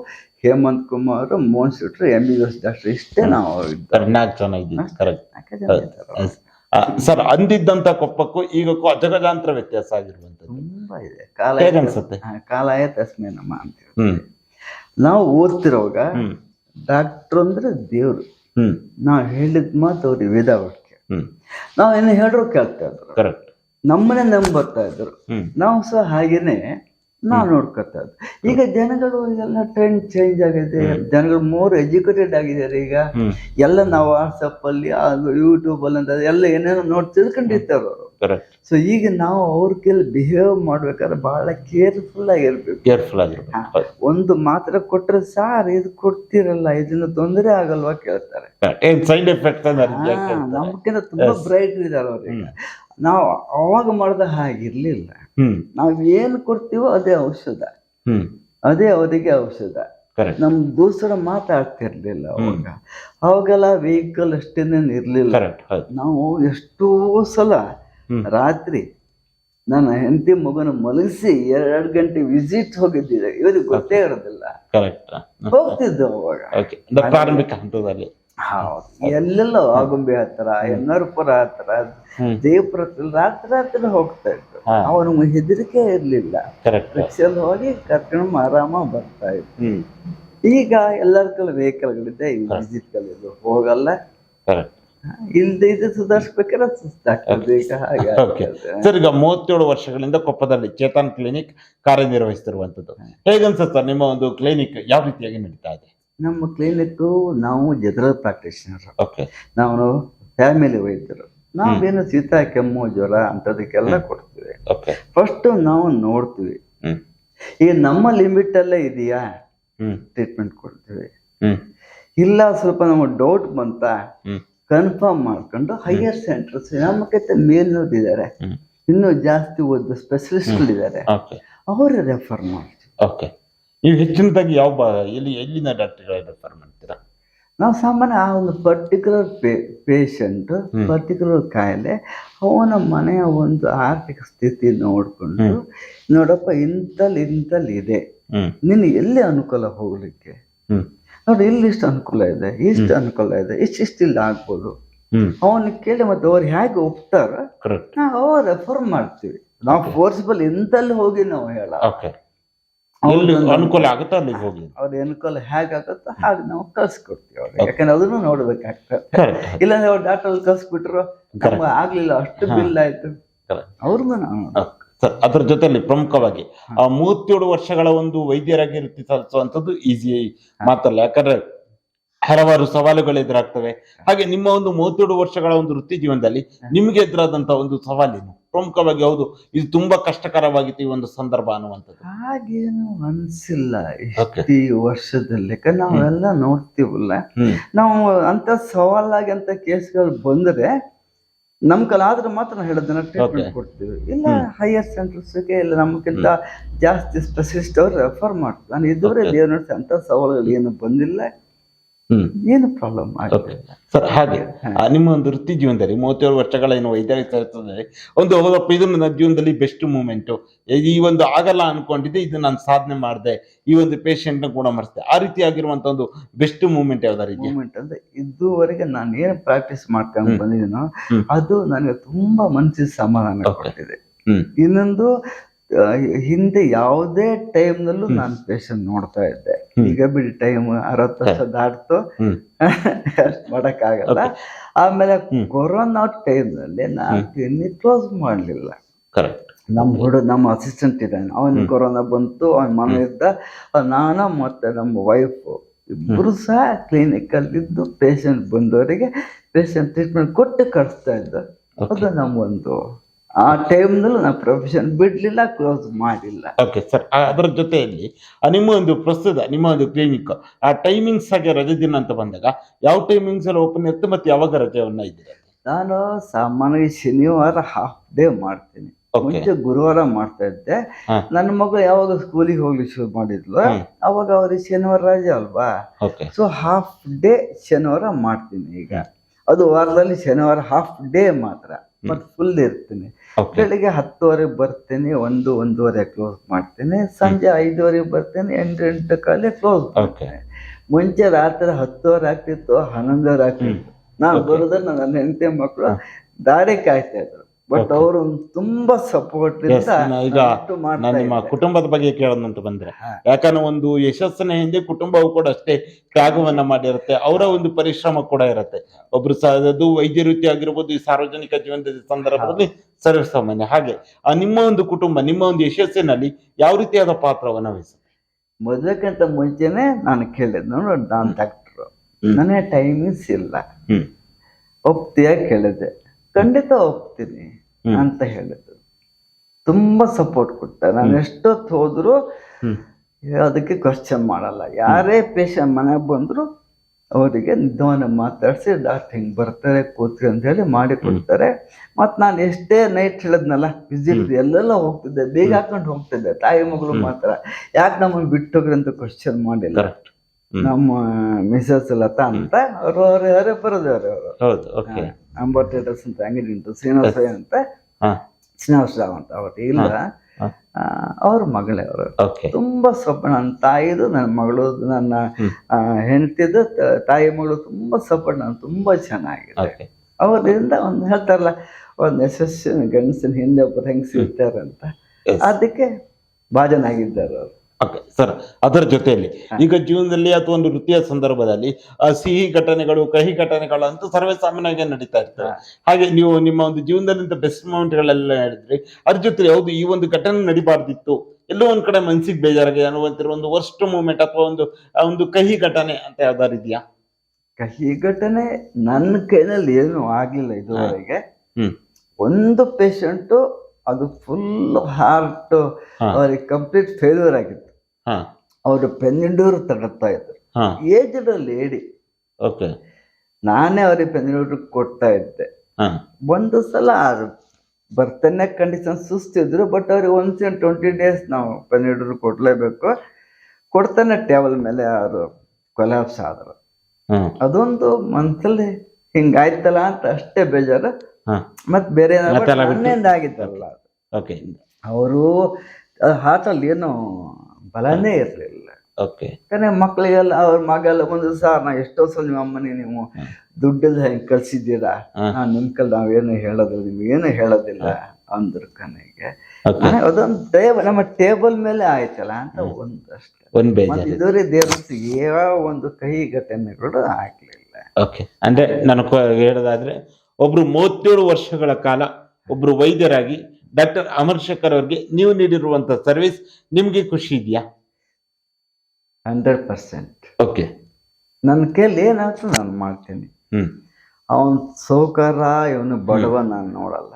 ಹೇಮಂತ್ ಕುಮಾರ್ ಮೋಹನ್ ಶೆಟ್ರು ಎಂ ಬಿ ಎಸ್ ಡಾಕ್ಟರ್ ಇಷ್ಟೇ ನಾವು ಇದ್ದ ಜನ ಇದ್ದೀವಿ. ಕರೆಕ್ಟ್ ನಾಲ್ಕು ಸರ್ ಅಂದಿದ್ದಂತ ಕೊಪ್ಪಕ್ಕೂ ಈಗ ಅಜಗಜಾಂತರ ವ್ಯತ್ಯಾಸ ಆಗಿರುವಂತ ತುಂಬಾ ಇದೆ. ಕಾಲ ಹೇಗೆ ಅನ್ಸುತ್ತೆ? ಕಾಲಾಯ ತಸ್ಮೆ ನಮ್ಮ ಅಂತ ಹ್ಮ್. ನಾವು ಓದ್ತಿರೋವಾಗ ಡಾಕ್ಟ್ರು ಅಂದ್ರೆ ದೇವ್ರು. ಹ್ಮ್. ನಾವು ಹೇಳಿದ ಮಾತು ಅವ್ರಿಗೆ ವೇದವಾಕ್ಯ ಹ್ಮ್. ನಾವು ಏನು ಹೇಳ್ರು ಕೇಳ್ತಾ ಇದ್ರು. ಕರೆಕ್ಟ್ ನಮ್ಮನೆ ನಂಬರ್ತಾ ಇದ್ರು. ನಾವು ಸಹ ಹಾಗೇನೆ ನಾವು ನೋಡ್ಕೊತದ್ದು. ಈಗ ಜನಗಳು ಎಲ್ಲ ಟ್ರೆಂಡ್ ಚೇಂಜ್ ಆಗಿದೆ. ಜನಗಳು ಮೋರ್ ಎಜುಕೇಟೆಡ್ ಆಗಿದ್ದಾರೆ ಈಗ. ಎಲ್ಲ ನಾವು ವಾಟ್ಸಪ್ ಅಲ್ಲಿ ಯೂಟ್ಯೂಬ್ ಅಲ್ಲಿ ಅಂತ ಎಲ್ಲ ಏನೇನೋ ನೋಡಿ ತಿಳ್ಕೊಂಡಿರ್ತಾರೆ ಅವರು ಸೊ ಈಗ ನಾವು ಅವ್ರ ಕೈಲಿ ಬಿಹೇವ್ ಮಾಡ್ಬೇಕಾದ್ರೆ ಬಹಳ ಕೇರ್ಫುಲ್ ಆಗಿರ್ಬೇಕು. ಕೇರ್ಫುಲ್ ಆಗಿರ್ಬೇಕು. ಒಂದು ಮಾತ್ರ ಕೊಟ್ರೆ ಸಾರ್ ಇದು ಕೊಡ್ತಿರಲ್ಲ ಇದನ್ನ ತೊಂದರೆ ಆಗಲ್ವಾ ಕೇಳ್ತಾರೆ. ಸೈಡ್ ಎಫೆಕ್ಟ್ ನಮ್ಗಿಂತ ತುಂಬಾ ಬ್ರೈಟ್ ಇದಾರೆ ಅವ್ರಿಗೆ ನಾವು ಅವಾಗ ಮಾಡ್ದ ಹಾಗಿರ್ಲಿಲ್ಲ. ನಾವ್ ಏನ್ ಕೊಡ್ತೀವೋ ಅದೇ ಔಷಧ. ಹ್ಮ್. ಅದೇ ಅವರಿಗೆ ಔಷಧ. ಕರೆಕ್ಟ್ ನಮ್ ದೂಸರ ಮಾತಾಡ್ತಿರ್ಲಿಲ್ಲ ಅವಾಗ. ಅವಾಗೆಲ್ಲ ವೆಹಿಕಲ್ ಅಷ್ಟೇನೇನು ಇರ್ಲಿಲ್ಲ. ನಾವು ಎಷ್ಟೋ ಸಲ ರಾತ್ರಿ ನನ್ನ ಹೆಂಡತಿ ಮಗನ ಮಲಗಿಸಿ ಎರಡು ಗಂಟೆ ವಿಸಿಟ್ ಹೋಗಿದ್ದಿದೆ. ಇವರಿಗೆ ಗೊತ್ತೇ ಇರೋದಿಲ್ಲ. ಕರೆಕ್ಟ್ ಹೋಗ್ತಿದ್ದು ಅವಾಗ. ಓಕೆ ಪ್ರಾರಂಭಿಕ ಹಂತದಲ್ಲಿ. ಹೌದು ಎಲ್ಲೆಲ್ಲೋ ಆಗುಂಬೆ ಹತ್ರ ಎನ್ನರ್ಪುರ ಹತ್ರ ಹತ್ರ ರಾತ್ರಿ ರಾತ್ರಿ ಹೋಗ್ತಾ ಇತ್ತು. ಅವನು ಹೆದರಿಕೆ ಇರ್ಲಿಲ್ಲ. ಕರೆಕ್ಟ್ ರಿಕ್ಷಲ್ಲಿ ಹೋಗಿ ಕರ್ಕೊಂಡು ಆರಾಮ ಬರ್ತಾ ಇತ್ತು ಈಗ ಎಲ್ಲರ ಕಡೆ ವೆಹಿಕಲ್ಗಳಿದೆ ವಿಸಿಟ್ ಹೋಗಲ್ಲ. ಕರೆಕ್ಟ್ ಇಲ್ದೆ ಇದು ಸುಧಾರಿಸ್ಬೇಕಾದ್ರೆ ಸುಸ್ತಾಗ್ತದೆ ಈಗ ಹಾಗೆ ಸರ್ ಈಗ ಮೂವತ್ತೇಳು ವರ್ಷಗಳಿಂದ ಕೊಪ್ಪದಲ್ಲಿ ಚೇತನ್ ಕ್ಲಿನಿಕ್ ಕಾರ್ಯನಿರ್ವಹಿಸುತ್ತಿರುವಂತದ್ದು ಹೇಗನ್ಸುತ್ತೆ ಸರ್ ನಿಮ್ಮ ಒಂದು ಕ್ಲಿನಿಕ್ ಯಾವ ರೀತಿಯಾಗಿ ನಡೀತಾ ಇದೆ? ನಮ್ಮ ಕ್ಲಿನಿಕ್ ನಾವು ಜನರಲ್ ಪ್ರಾಕ್ಟೀಷನರ್ ಓಕೆ ನಾವು ಫ್ಯಾಮಿಲಿ ವೈದ್ಯರು. ನಾವೇನು ಶೀತ ಕೆಮ್ಮು ಜ್ವರ ಅಂತದಕ್ಕೆಲ್ಲ ಕೊಡ್ತೀವಿ. ಫಸ್ಟ್ ನಾವು ನೋಡ್ತೀವಿ. ಈಗ ನಮ್ಮ ಲಿಮಿಟ್ ಅಲ್ಲೇ ಇದೆಯಾ? ಟ್ರೀಟ್ಮೆಂಟ್ ಕೊಡ್ತೀವಿ. ಇಲ್ಲ ಸ್ವಲ್ಪ ನಮಗೆ ಡೌಟ್ ಬಂತ ಕನ್ಫರ್ಮ್ ಮಾಡ್ಕೊಂಡು ಹೈಯರ್ ಸೆಂಟರ್ಸ್ ನಮ್ಮಕ್ಕಿಂತ ಮೇಲ್ನೋದಿದ್ದಾರೆ ಇದಾರೆ ಇನ್ನೂ ಜಾಸ್ತಿ ಓದ್ದ ಸ್ಪೆಷಲಿಸ್ಟ್ಗಳಿದ್ದಾರೆ ಅವರ ರೆಫರ್ ಮಾಡ್ತೀವಿ. ನೀವು ಹೆಚ್ಚಿನದಾಗಿ ಯಾವ ಬಾ ಎಲ್ಲಿ ಎಲ್ಲಿನ ಡಾಕ್ಟರ್ಗಳ ರೆಫರ್ ಮಾಡ್ತೀರಾ? ನಾವು ಸಾಮಾನ್ಯ ಆ ಒಂದು ಪರ್ಟಿಕ್ಯುಲರ್ ಪೇ ಪೇಷಂಟ್ ಪರ್ಟಿಕ್ಯುಲರ್ ಕಾಯಿಲೆ ಅವನ ಮನೆಯ ಒಂದು ಆರ್ಥಿಕ ಸ್ಥಿತಿ ನೋಡಿಕೊಂಡು ನೋಡಪ್ಪ ಇಂತಲ್ಲಿ ಇಂತಲ್ಲಿ ಇದೆ. ನೀನು ಎಲ್ಲಿ ಅನುಕೂಲ ಹೋಗ್ಲಿಕ್ಕೆ? ನೋಡಿ ಇಲ್ಲಿ ಇಷ್ಟು ಅನುಕೂಲ ಇದೆ ಇಷ್ಟು ಅನುಕೂಲ ಇದೆ ಇಷ್ಟು ಇಷ್ಟು ಇಲ್ಲಿ ಆಗ್ಬೋದು. ಅವನಿಗೆ ಕೇಳಿ ಮತ್ತೆ ಅವ್ರು ಹೇಗೆ ಒಪ್ತಾರ? ನಾವು ರೆಫರ್ ಮಾಡ್ತೀವಿ. ನಾವು ಫೋರ್ಸ್ಬಲ್ ಇಂತಲ್ಲಿ ಹೋಗಿ ನಾವು ಹೇಳ ಅನುಕೂಲ ಆಗುತ್ತೆ ಅಲ್ಲಿಗೆ ಹೋಗಿ? ಅವ್ರ ಅನುಕೂಲ ಹೇಗಾಗುತ್ತೋ ಹಾಗೆ ನಾವು ಕಳ್ಸಿಕೊಡ್ತೀವಿ ಅವ್ರಿಗೆ. ಯಾಕಂದ್ರೆ ಅದನ್ನು ನೋಡ್ಬೇಕಾಗ್ತದೆ ಇಲ್ಲಾಂದ್ರೆ ಇಲ್ಲ ಅವ್ರು ಡಾಕ್ಟರ್ ಕಳ್ಸಿಬಿಟ್ರು ಆಗ್ಲಿಲ್ಲ ಅಷ್ಟು ಬಿಲ್ ಆಯ್ತು. ನಾವು ಸರ್ ಅದರ ಜೊತೆಯಲ್ಲಿ ಪ್ರಮುಖವಾಗಿ ಆ ಮೂವತ್ತೇಳು ವರ್ಷಗಳ ಒಂದು ವೈದ್ಯರಾಗಿ ವೃತ್ತಿ ಈಸಿ ಮಾತಲ್ಲ. ಯಾಕಂದ್ರೆ ಹಲವಾರು ಸವಾಲುಗಳು ಎದುರಾಗ್ತವೆ. ಹಾಗೆ ನಿಮ್ಮ ಒಂದು ಮೂವತ್ತೇಳು ವರ್ಷಗಳ ಒಂದು ವೃತ್ತಿ ಜೀವನದಲ್ಲಿ ನಿಮ್ಗೆ ಎದುರಾದಂತ ಒಂದು ಸವಾಲೇನು ಪ್ರಮುಖವಾಗಿ ಹೌದು. ಇದು ತುಂಬಾ ಕಷ್ಟಕರವಾಗಿತ್ತು ಈ ಒಂದು ಸಂದರ್ಭ ಅನ್ನುವಂಥದ್ದು. ಹಾಗೇನು ಅನ್ಸಿಲ್ಲ. ಈ ವರ್ಷದಲ್ಲಿ. ಯಾಕಂದ್ರೆ ನಾವೆಲ್ಲ ನೋಡ್ತೀವಲ್ಲ. ನಾವು ಅಂತ ಸವಾಲಾಗಿ ಅಂತ ಕೇಸ್ಗಳು ಬಂದ್ರೆ ನಮ್ ಕಲಾದ್ರೆ ಮಾತ್ರ ನಾವು ಹೇಳೋದನ್ನ ಟ್ರೀಟ್ಮೆಂಟ್ ಕೊಡ್ತೀವಿ. ಇಲ್ಲ ಹೈಯರ್ ಸೆಂಟರ್ಸ್ಗೆ ಇಲ್ಲ ನಮ್ಗಿಂತ ಜಾಸ್ತಿ ಸ್ಪೆಷಲಿಸ್ಟ್ ಅವ್ರು ರೆಫರ್ ಮಾಡ್ತಾರೆ. ನಾನು ಇದುವರೆಗೆ ದೇವ್ರ ಅಂತ ಸವಾಲುಗಳು ಏನು ಬಂದಿಲ್ಲ. ಏನು ಪ್ರಾಬ್ಲಮ್ ಸರ್ ಹಾಗೆ. ನಿಮ್ಮ ಒಂದು ವೃತ್ತಿ ಜೀವನದಲ್ಲಿ ಮೂವತ್ತೇಳು ವರ್ಷಗಳ ಏನು ಸಲ್ಲಿಸಿದ್ರೆ ಒಂದು ಇದು ನನ್ನ ಜೀವನದಲ್ಲಿ ಬೆಸ್ಟ್ ಮೂಮೆಂಟ್ ಈ ಒಂದು ಆಗಲ್ಲ ಅನ್ಕೊಂಡಿದ್ದೆ ಇದು ನಾನು ಸಾಧನೆ ಮಾಡಿದೆ ಈ ಒಂದು ಪೇಷಂಟ್ನ ಗುಣಮರಿಸಿದೆ. ಆ ರೀತಿ ಆಗಿರುವಂತ ಒಂದು ಬೆಸ್ಟ್ ಮೂಮೆಂಟ್ ಯಾವ್ದಾರ ಮೂಮೆಂಟ್ ಅಂದ್ರೆ ಇದುವರೆಗೆ ನಾನು ಏನು ಪ್ರಾಕ್ಟೀಸ್ ಮಾಡ್ಕೊಂಡು. ಬಂದಿದ್ದೀನೋ ಅದು ನನಗೆ ತುಂಬಾ ಮನಸ್ಸಿಗೆ ಸಮಾಧಾನ. ಕೊಟ್ಟಿದೆ. ಇನ್ನೊಂದು ಹಿಂದೆ ಯಾವುದೇ ಟೈಮ್ನಲ್ಲೂ ನಾನು ಪೇಷಂಟ್ ನೋಡ್ತಾ ಇದ್ದೆ. ಈಗ ಬಿಡಿ ಟೈಮ್ ಅರವತ್ತು ವರ್ಷ ದಾಟ್ತು. ಮಾಡಕ್ ಆಗಲ್ಲ ಮಾಡಕ್ಕಾಗಲ್ಲ. ಆಮೇಲೆ ಕೊರೋನಾ ಟೈಮ್ನಲ್ಲಿ ನಾನು ಕ್ಲಿನಿಕ್ ಕ್ಲೋಸ್ ಮಾಡಲಿಲ್ಲ. ನಮ್ಮ ಹುಡುಗ ನಮ್ಮ ಅಸಿಸ್ಟೆಂಟ್ ಇದ್ದಾನೆ. ಅವನಿಗೆ ಕೊರೋನಾ ಬಂತು ಅವನ ಮನೆ ಇದ್ದ ನಾನು ಮತ್ತೆ ನಮ್ಮ ವೈಫು ಇಬ್ಬರು ಸಹ ಕ್ಲಿನಿಕಲ್ಲಿದ್ದು ಪೇಷಂಟ್ ಬಂದವರಿಗೆ ಪೇಷಂಟ್ ಟ್ರೀಟ್ಮೆಂಟ್ ಕೊಟ್ಟು ಕಳಿಸ್ತಾ ಇದ್ದ. ಅದು ನಮ್ಮೊಂದು ಆ ಟೈಮ್ನಲ್ಲೂ ನಾನು ಪ್ರೊಫೆಷನ್ ಬಿಡ್ಲಿಲ್ಲ ಕ್ಲೋಸ್ ಮಾಡಿಲ್ಲ. ಓಕೆ ಸರ್ ಅದರ ಜೊತೆಯಲ್ಲಿ ಆ, ನಿಮ್ಮ ಒಂದು ಪ್ರಸ್ತುತ ನಿಮ್ಮ ಒಂದು ಕ್ಲಿನಿಕ್ ಆ ಟೈಮಿಂಗ್ಸ್ ಹಾಗೆ ರಜೆ ದಿನ ಅಂತ ಬಂದಾಗ ಯಾವ ಟೈಮಿಂಗ್ಸ್ ಅಲ್ಲಿ ಓಪನ್ ಇರುತ್ತೆ ಮತ್ತೆ ಯಾವಾಗ ರಜೆವನ್ನ ಇದ್ದೀರಾ? ನಾನು ಸಾಮಾನ್ಯವಾಗಿ ಶನಿವಾರ ಹಾಫ್ ಡೇ ಮಾಡ್ತೀನಿ. ಮುಂಚೆ ಗುರುವಾರ ಮಾಡ್ತಾ ಇದ್ದೆ. ಹಾ. ನನ್ನ ಮಗಳು ಯಾವಾಗ ಸ್ಕೂಲಿಗೆ ಹೋಗ್ಲಿ ಶುರು ಮಾಡಿದ್ಲು ಹ್ಮ್. ಅವಾಗ ಅವ್ರಿಗೆ ಶನಿವಾರ ರಜೆ ಅಲ್ವಾ? ಓಕೆ ಸೊ ಹಾಫ್ ಡೇ ಶನಿವಾರ ಮಾಡ್ತೀನಿ ಈಗ. ಅದು ವಾರದಲ್ಲಿ ಶನಿವಾರ ಹಾಫ್ ಡೇ ಮಾತ್ರ ಮತ್ತೆ ಫುಲ್ ಇರ್ತೀನಿ. ಬೆಳಿಗ್ಗೆ ಹತ್ತುವರೆಗೆ ಬರ್ತೇನೆ ಒಂದು ಒಂದೂವರೆ ಕ್ಲೋಸ್ ಮಾಡ್ತೇನೆ. ಸಂಜೆ ಐದುವರೆಗೆ ಬರ್ತೇನೆ ಎಂಟು ಎಂಟು ಕಾಲೇ ಕ್ಲೋಸ್ ಮಾಡ್ತೇನೆ. ಮುಂಚೆ ರಾತ್ರಿ ಹತ್ತುವರೆ ಆಗ್ತಿತ್ತು ಹನ್ನೊಂದುವರೆ ಆಗ್ತಿತ್ತು. ನಾನು ಬರೋದನ್ನ ನನ್ನ ಹೆಂಡತಿ ಮಕ್ಕಳು ದಾರಿ ಕಾಯ್ತಾ ಇದ್ರು. ಬಟ್ ಅವರು ತುಂಬಾ ಸಪೋರ್ಟ್ ಈಗ ನಾನು ನಿಮ್ಮ ಕುಟುಂಬದ ಬಗ್ಗೆ ಕೇಳೋದಂತ ಬಂದ್ರೆ. ಯಾಕಂದ್ರೆ ಒಂದು ಯಶಸ್ಸಿನ ಹಿಂದೆ ಕುಟುಂಬವು ಕೂಡ ಅಷ್ಟೇ ತ್ಯಾಗವನ್ನ ಮಾಡಿರುತ್ತೆ ಅವರ ಒಂದು ಪರಿಶ್ರಮ ಕೂಡ ಇರುತ್ತೆ. ಒಬ್ರು ಅದು ವೈದ್ಯ ವೃತ್ತಿ ಆಗಿರ್ಬೋದು ಈ ಸಾರ್ವಜನಿಕ ಜೀವನದ ಸಂದರ್ಭದಲ್ಲಿ ಸರ್ವಸಾಮಾನ್ಯ. ಹಾಗೆ ಆ ನಿಮ್ಮ ಒಂದು ಕುಟುಂಬ ನಿಮ್ಮ ಒಂದು ಯಶಸ್ಸಿನಲ್ಲಿ ಯಾವ ರೀತಿಯಾದ ಪಾತ್ರವನ್ನ ವಹಿಸುತ್ತೆ? ಮೊದಲಕ್ಕಿಂತ ಮುಂಚೆನೆ ನಾನು ಕೇಳಿದ್ ನೋಡು ನಾನು ಡಾಕ್ಟ್ರು. ನನಗೆ ಟೈಮಿಂಗ್ಸ್ ಇಲ್ಲ. ಒಪ್ತಿಯಾಗಿ ಒಪ್ತೀಯ ಕೇಳಿದೆ ಖಂಡಿತ ಹೋಗ್ತೀನಿ ಅಂತ ಹೇಳಿದ್ರು. ತುಂಬಾ ಸಪೋರ್ಟ್ ಕೊಟ್ಟ. ನಾನು ಎಷ್ಟೊತ್ತು ಹೋದ್ರು ಅದಕ್ಕೆ ಕ್ವಶನ್ ಮಾಡಲ್ಲ. ಯಾರೇ ಪೇಷಂಟ್ ಮನೆಗೆ ಬಂದ್ರು ಅವರಿಗೆ ನಿಧಾನ ಮಾತಾಡಿಸಿ ಡಾಕ್ಟರ್ ಹಿಂಗೆ ಬರ್ತಾರೆ ಕೂತ್ರಿ ಅಂತ ಹೇಳಿ ಮಾಡಿ ಕೊಡ್ತಾರೆ. ಮತ್ತು ನಾನು ಎಷ್ಟೇ ನೈಟ್ ಹೇಳಿದ್ನಲ್ಲ ವಿಸಿಟ್ ಎಲ್ಲೆಲ್ಲ ಹೋಗ್ತಿದ್ದೆ. ಬೇಗ ಹಾಕೊಂಡು ಹೋಗ್ತಿದ್ದೆ. ತಾಯಿ ಮಗಳು ಮಾತ್ರ. ಯಾಕೆ ನಮ್ಮನ್ನು ಬಿಟ್ಟೋಗ್ರಿ ಅಂತ ಕ್ವಶನ್ ಮಾಡಿಲ್ಲ. ನಮ್ಮ ಮಿಸಸ್ ಲತಾ ಅಂತ. ಅವರು ಅವ್ರ ಅವರೇ ಬರೋದು ಅವರು ಹೌದು. ಓಕೆ ಅಂಬರ್ ಥಿಯೇಟರ್ಸ್ ಅಂತ ಅಂಗಡಿ ಉಂಟು ಶ್ರೀನಿವಾಸ ಅಂತ. ಹಾ. ಶ್ರೀನಿವಾಸ ರಾವ್ ಅಂತ ಅವತ್ತು. ಇಲ್ಲ. ಅವ್ರ ಮಗಳೇ ಅವರು. ತುಂಬಾ ಸೊಬ್ಬ ನನ್ನ ತಾಯಿದು ನನ್ನ ಮಗಳು ನನ್ನ ಹೆಂಡತಿದ್ದು ಹೆಂಡ್ತಿದು ತಾಯಿ ಮಗಳು ತುಂಬಾ ಸಪೋರ್ಟ್ ನಾನು ತುಂಬಾ ಚೆನ್ನಾಗಿದೆ. ಅವರಿಂದ ಒಂದು ಹೇಳ್ತಾರಲ್ಲ ಒಂದು ಯಶಸ್ಸಿನ ಗಂಡಸಿನ ಹಿಂದೆ ಒಬ್ಬರು ಹೆಂಗ್ ಸಿಗ್ತಾರೆ ಅಂತ ಅದಕ್ಕೆ ಭಾಜನಾಗಿದ್ದಾರೆ ಅವರು. ಸರ್ ಅದರ ಜೊತೆಯಲ್ಲಿ. ಈಗ ಜೀವನದಲ್ಲಿ ಅಥವಾ ಒಂದು ವೃತ್ತಿಯ ಸಂದರ್ಭದಲ್ಲಿ ಸಿಹಿ ಘಟನೆಗಳು ಕಹಿ ಘಟನೆಗಳು ಅಂತೂ ಸರ್ವೇ ಸಾಮಾನ್ಯವಾಗಿ ನಡೀತಾ ಇರ್ತವೆ ಹಾಗೆ ನೀವು ನಿಮ್ಮ ಒಂದು ಜೀವನದಲ್ಲಿ ಬೆಸ್ಟ್ ಮೂಮೆಂಟ್ಗಳೆಲ್ಲ ನಡೆದ್ರಿ ಅದ್ರ ಜೊತೆ ಹೌದು ಈ ಒಂದು ಘಟನೆ ನಡಿಬಾರ್ದಿತ್ತು. ಎಲ್ಲೋ ಒಂದ್ ಕಡೆ ಮನ್ಸಿಗೆ ಬೇಜಾರಾಗಿದೆ. ಅನ್ನುವಂತಿರೋ ಒಂದು ವರ್ಸ್ಟ್ ಮೂಮೆಂಟ್ ಅಥವಾ ಒಂದು ಒಂದು ಕಹಿ ಘಟನೆ ಅಂತ ಯಾವ್ದಾರು ಇದೆಯಾ? ಕಹಿ ಘಟನೆ ನನ್ನ ಕೈನಲ್ಲಿ ಏನು ಆಗ್ಲಿಲ್ಲ ಇದುವರೆಗೆ. ಒಂದು ಪೇಷಂಟ್ ಅದು ಫುಲ್ ಹಾರ್ಟ್ ಅವರಿಗೆ ಕಂಪ್ಲೀಟ್ ಫೇಲ್ಯೂರ್ ಆಗಿತ್ತು. ಅವರು ಪೆನ್ನಿಂಡೂರು ತಡತಾ ಇದ್ರು. Aged lady okay. ನಾನೇ ಅವ್ರಿಗೆ ಪೆನ್ನಿಂಡೂರು ಕೊಡ್ತಾ ಇದ್ದೆ. ಒಂದು ಸಲ ಬರ್ತಾನೆ ಕಂಡೀಷನ್ ಸುಸ್ತಿದ್ರು ಬಟ್ ಅವ್ರಿಗೆ ಒನ್ಸ್ ಇನ್ ಟ್ವೆಂಟಿ ಡೇಸ್ ನಾವು ಪೆನ್ನಿಡೂರು ಕೊಡ್ಲೇಬೇಕು. ಕೊಡ್ತಾನೆ ಟೇಬಲ್ ಮೇಲೆ ಅವರು ಕೊಲಾಪ್ಸ್ ಆದರು. ಅದೊಂದು ಮನ್ಸಲ್ಲಿ ಹಿಂಗಾಯ್ತಲ್ಲ ಅಂತ ಅಷ್ಟೇ ಬೇಜಾರು. ಹಾ. ಮತ್ ಬೇರೆ ಏನಾದ್ರು ಓಕೆ. ಅವರು ಹಾರ್ಟಲ್ಲಿ ಏನು ಬಲನೇ ಇರಲಿಲ್ಲ. ಓಕೆ. ಯಾಕಂದ್ರೆ ಮಕ್ಕಳಿಗೆಲ್ಲ ಅವ್ರ ಮಗೆಲ್ಲ ಒಂದು ಸರ್ ನಾ ಎಷ್ಟೋ ಸಲ ನಿಮ್ಮ ಅಮ್ಮನೇ ನೀವು ದುಡ್ಡಿಲ್ಲ ಹೆಂಗ್ ಕಳ್ಸಿದ್ದೀರಾ. ನಾ ನಿಮ್ ಕಲ್ ನಾವೇನು ಹೇಳೋದಿಲ್ಲ ಏನು ಹೇಳೋದಿಲ್ಲ ಅಂದ್ರು ಕನೆಗೆ ಅದೊಂದು ಟೇಬಲ್ ನಮ್ಮ ಟೇಬಲ್ ಮೇಲೆ ಆಯ್ತಲ್ಲ ಅಂತ ಒಂದಷ್ಟೇ. ಒಂದ್ ಇದುವರೆ ದೇವಸ್ಥಿಗೆ ಯಾವ ಒಂದು ಕಹಿ ಘಟನೆಗಳು ಆಗ್ಲಿಲ್ಲ. ಓಕೆ. ಅಂದ್ರೆ ನನ್ ಹೇಳೋದಾದ್ರೆ ಒಬ್ರು ಮೂವತ್ತೇಳು ವರ್ಷಗಳ ಕಾಲ ಒಬ್ರು ವೈದ್ಯರಾಗಿ ಡಾಕ್ಟರ್ ಅಮರ್ ಶಂಕರ್ ಅವ್ರಿಗೆ ನೀವು ನೀಡಿರುವಂತ ಸರ್ವಿಸ್ ನಿಮ್ಗೆ ಖುಷಿ ಇದೆಯಾ? Hundred percent. ಓಕೆ ನನ್ನ ಕೈಲಿ ಏನಾಗ್ತದೆ ನಾನು ಮಾಡ್ತೀನಿ. ಹ್ಮ್. ಅವನ್ ಸೌಕರ ಇವನು ಬಡವ ನಾನು ನೋಡಲ್ಲ.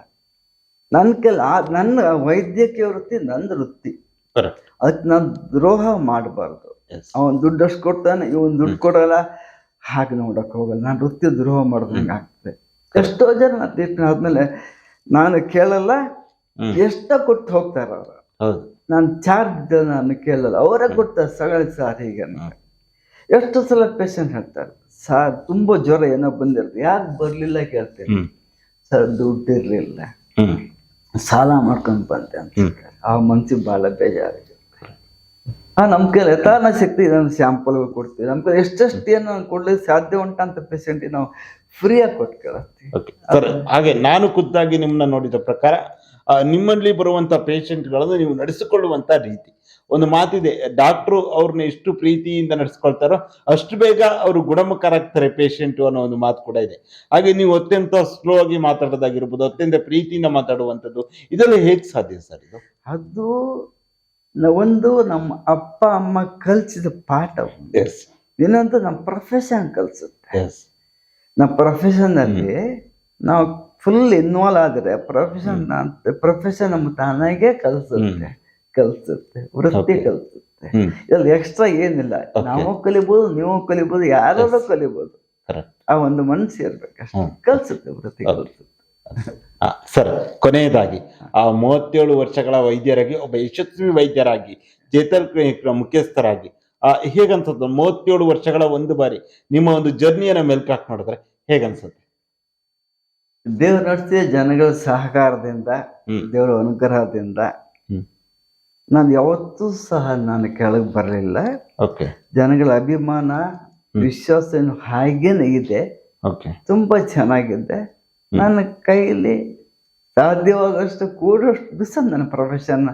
ನನ್ನ ಕೈಲಿ ಆ ನನ್ನ ವೈದ್ಯಕೀಯ ವೃತ್ತಿ ನನ್ನ ವೃತ್ತಿ. ಕರೆಕ್ಟ್ ಅದಕ್ಕೆ ನಾನು ದ್ರೋಹ ಮಾಡಬಾರ್ದು. ಅವನ್ ದುಡ್ಡು ಅಷ್ಟು ಕೊಡ್ತಾನೆ ಇವನು ದುಡ್ಡು ಕೊಡಲ್ಲ. ಹಾಗೆ ನೋಡಕ್ ಹೋಗಲ್ಲ. ನಾನು ವೃತ್ತಿ ದ್ರೋಹ ಮಾಡ್ದಂಗೆ ಆಗ್ತದೆ. ಎಷ್ಟೋ ಜನ ತೀರ್ಪಿನ ಆದಮೇಲೆ ನಾನು ಕೇಳಲ್ಲ ಎಷ್ಟ ಕೊಟ್ಟು ಹೋಗ್ತಾರ ಅವ್ರ. ಹೌದು. ನಾನು ಚಾರ್ಜ್ ನಾನು ಕೇಳಲ್ಲ. ಅವರೇ ಕೊಟ್ಟ ಸಗಳ ಸಾರ್ ಈಗ ಅಂತ. ಎಷ್ಟು ಸಲ ಪೇಷಂಟ್ ಹೇಳ್ತಾರೆ ಸಾರ್ ತುಂಬಾ ಜ್ವರ ಏನೋ ಬಂದಿರುತ್ತೆ ಯಾಕೆ ಬರ್ಲಿಲ್ಲ ಕೇಳ್ತೇನೆ. ಸರ್ ದುಡ್ಡು ಇರ್ಲಿಲ್ಲ ಸಾಲ ಮಾಡ್ಕೊಂಡ್ ಬಂದೆ. ಅಂತ ಆ ಮನ್ಸಿಗೆ ಬಹಳ ಬೇಜಾರ ಹಾ ನಮ್ ಕೈಲಿ ಯಥಾನ ಶಕ್ತಿ ಇದನ್ನು ಸ್ಯಾಂಪಲ್ ಕೊಡ್ತೀವಿ. ನಮ್ ಕೈಲಿ ಎಷ್ಟೆಷ್ಟು ಏನು ಕೊಡ್ಲಿಕ್ಕೆ ಸಾಧ್ಯ ಉಂಟಂತ ಪೇಷಂಟಿಗೆ ನಾವು ಫ್ರೀಯಾಗಿ ಕೊಟ್ಟು ಕೇಳ್ತೀವಿ. ಹಾಗೆ ನಾನು ಖುದ್ದಾಗಿ ನಿಮ್ಮನ್ನ ನೋಡಿದ ಪ್ರಕಾರ ಆ, ನಿಮ್ಮಲ್ಲಿ ಬರುವಂಥ ಪೇಷಂಟ್ಗಳನ್ನು ನೀವು ನಡೆಸಿಕೊಳ್ಳುವಂಥ ರೀತಿ. ಒಂದು ಮಾತಿದೆ ಡಾಕ್ಟ್ರು ಅವ್ರನ್ನ ಎಷ್ಟು ಪ್ರೀತಿಯಿಂದ ನಡೆಸ್ಕೊಳ್ತಾರೋ ಅಷ್ಟು ಬೇಗ ಅವರು ಗುಣಮುಖರಾಗ್ತಾರೆ ಪೇಷಂಟು ಅನ್ನೋ ಒಂದು ಮಾತು ಕೂಡ ಇದೆ. ಹಾಗೆ ನೀವು ಅತ್ಯಂತ ಸ್ಲೋ ಆಗಿ ಮಾತಾಡೋದಾಗಿರ್ಬೋದು ಅತ್ಯಂತ ಪ್ರೀತಿಯಿಂದ ಮಾತಾಡುವಂಥದ್ದು ಇದೆಲ್ಲ ಹೇಗೆ ಸಾಧ್ಯ ಸರ್ ಇದು? ಅದು ಒಂದು ನಮ್ಮ ಅಪ್ಪ ಅಮ್ಮ ಕಲಿಸಿದ ಪಾಠ ಎಸ್ ಇನ್ನೊಂದು ನಮ್ಮ ಪ್ರೊಫೆಷನ್ ಕಲ್ಸುತ್ತೆ. ಎಸ್ ನಮ್ಮ ಪ್ರೊಫೆಷನ್ನಲ್ಲಿ ನಾವು ಫುಲ್ ಇನ್ವಾಲ್ವ್ ಆದ್ರೆ ಪ್ರೊಫೆಷನ್ ಪ್ರೊಫೆಷನ್ ನಮ್ಮ ತಾನಾಗೆ ಕಲಿಸುತ್ತೆ ಕಲ್ಸುತ್ತೆ ವೃತ್ತಿ ಕಲಿಸುತ್ತೆ. ಇಲ್ಲಿ ಎಕ್ಸ್ಟ್ರಾ ಏನಿಲ್ಲ. ನಾವು ಕಲಿಬೋದು ನೀವು ಕಲಿಬೋದು ಯಾರಾದ್ರು ಕಲಿಬಹುದು ಕಲಿಬೋದು. ಆ ಒಂದು ಮನಸ್ಸು ಇರ್ಬೇಕಷ್ಟೇ ಕಲಿಸುತ್ತೆ ವೃತ್ತಿ ಕಲಿಸುತ್ತೆ. ಸರ್ ಕೊನೆಯದಾಗಿ ಆ ಮೂವತ್ತೇಳು ವರ್ಷಗಳ ವೈದ್ಯರಾಗಿ ಒಬ್ಬ ಯಶಸ್ವಿ ವೈದ್ಯರಾಗಿ ಚೇತನ್ ಕ್ಲಿನಿಕ್ನ ಮುಖ್ಯಸ್ಥರಾಗಿ ಹೇಗನ್ಸುತ್ತೆ? ಮೂವತ್ತೇಳು ವರ್ಷಗಳ ಒಂದು ಬಾರಿ ನಿಮ್ಮ ಒಂದು ಜರ್ನಿಯನ್ನು ಮೆಲ್ಕಾಕ್ ನೋಡಿದ್ರೆ ಹೇಗನ್ಸುತ್ತೆ? ದೇವ್ರ ನಡೆಸಿ ಜನಗಳ ಸಹಕಾರದಿಂದ ದೇವರ ಅನುಗ್ರಹದಿಂದ ನಾನು ಯಾವತ್ತೂ ಸಹ ನಾನು ಕೆಳಗೆ ಬರಲಿಲ್ಲ. ಜನಗಳ ಅಭಿಮಾನ ವಿಶ್ವಾಸ ಏನು ಹಾಗೇನೆ ಇದೆ. ತುಂಬಾ ಚೆನ್ನಾಗಿದೆ. ನನ್ನ ಕೈಯಲ್ಲಿ ಸಾಧ್ಯವಾದಷ್ಟು ಕೂಡಷ್ಟು ದಿವಸ ನನ್ನ ಪ್ರೊಫೆಷನ್